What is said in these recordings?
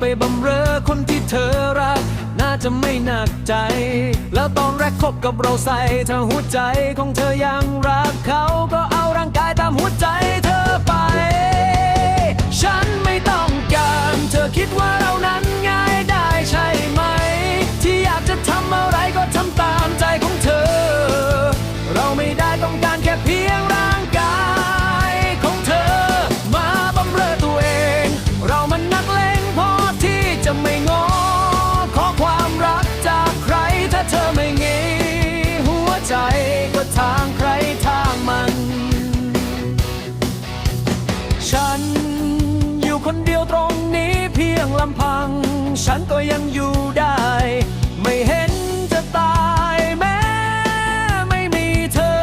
ไปบำเรอคนที่เธอรัก น่าจะไม่หนักใจ แล้วตอนแรกคบกับเราใส่ถ้าหัวใจของเธอยังรักเขาก็เอาร่างกายตามหัวใจเธอไป ฉันไม่ต้องการ เธอคิดว่า ฉัน อยู่คนเดียวตรงนี้เพียงลำพัง ฉันก็ยังอยู่ได้ ไม่เห็นจะตายแม้ไม่มีเธอ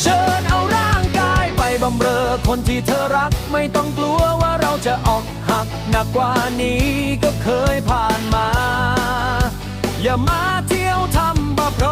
เชิญเอาร่างกายไปบำเรอคนที่เธอรัก ไม่ต้องกลัวว่าเราจะออกหักหนักกว่านี้ก็เคยผ่านมา อย่ามาเที่ยวทำบัตร